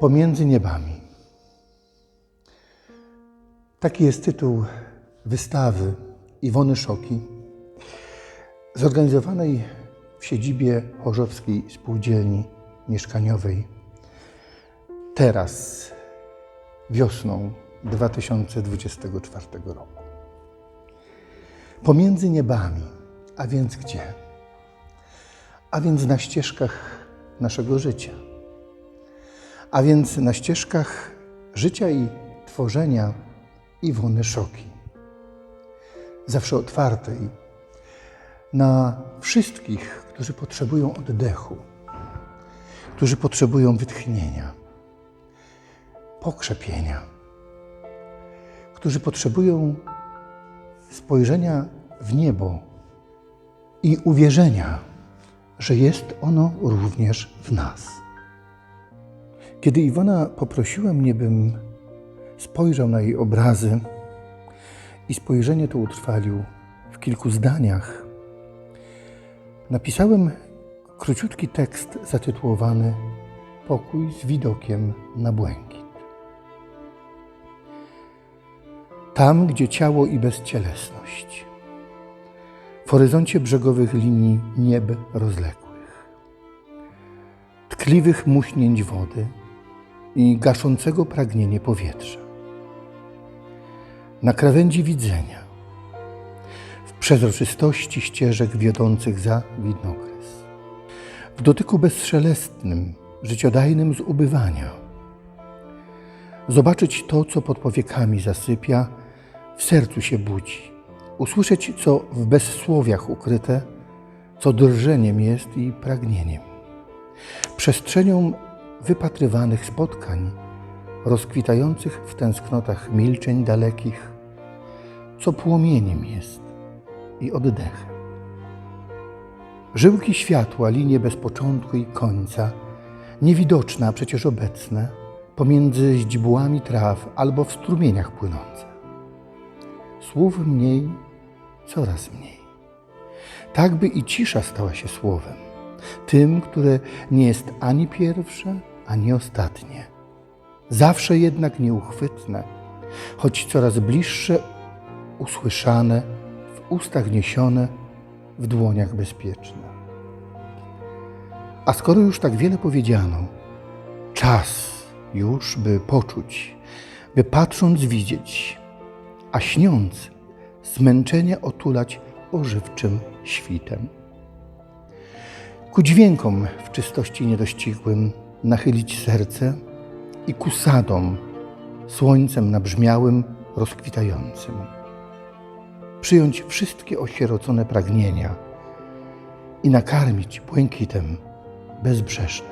Pomiędzy niebami. Taki jest tytuł wystawy Iwony Szoki, zorganizowanej w siedzibie Chorzowskiej Spółdzielni Mieszkaniowej teraz, wiosną 2024 roku. Pomiędzy niebami, a więc gdzie? A więc na ścieżkach naszego życia a więc na ścieżkach życia i tworzenia Iwony Szoki. Zawsze otwartej na wszystkich, którzy potrzebują oddechu, którzy potrzebują wytchnienia, pokrzepienia, którzy potrzebują spojrzenia w niebo i uwierzenia, że jest ono również w nas. Kiedy Iwona poprosiła mnie, bym spojrzał na jej obrazy i spojrzenie to utrwalił w kilku zdaniach, napisałem króciutki tekst zatytułowany Pokój z widokiem na błękit. Tam, gdzie ciało i bezcielesność, w horyzoncie brzegowych linii nieb rozległych, tkliwych muśnięć wody, i gaszącego pragnienie powietrza. Na krawędzi widzenia, w przezroczystości ścieżek wiodących za widnokres, w dotyku bezszelestnym, życiodajnym z ubywania, zobaczyć to, co pod powiekami zasypia, w sercu się budzi, usłyszeć, co w bezsłowiach ukryte, co drżeniem jest i pragnieniem, przestrzenią wypatrywanych spotkań, rozkwitających w tęsknotach milczeń dalekich, co płomieniem jest i oddechem. Żyłki światła, linie bez początku i końca, niewidoczne, a przecież obecne, pomiędzy źdźbłami traw albo w strumieniach płynące. Słów mniej, coraz mniej. Tak by i cisza stała się słowem, tym, które nie jest ani pierwsze, ani ostatnie. Zawsze jednak nieuchwytne, choć coraz bliższe, usłyszane, w ustach niesione, w dłoniach bezpieczne. A skoro już tak wiele powiedziano, czas już, by poczuć, by patrząc widzieć, a śniąc zmęczenie otulać ożywczym świtem. Ku dźwiękom w czystości niedościgłym nachylić serce i ku sadom, słońcem nabrzmiałym, rozkwitającym. Przyjąć wszystkie osierocone pragnienia i nakarmić błękitem bezbrzesznym.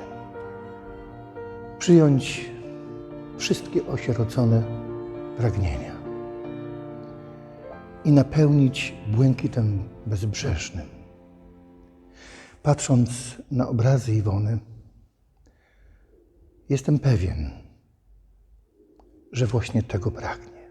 Przyjąć wszystkie osierocone pragnienia i napełnić błękitem bezbrzesznym. Patrząc na obrazy Iwony, jestem pewien, że właśnie tego pragnie.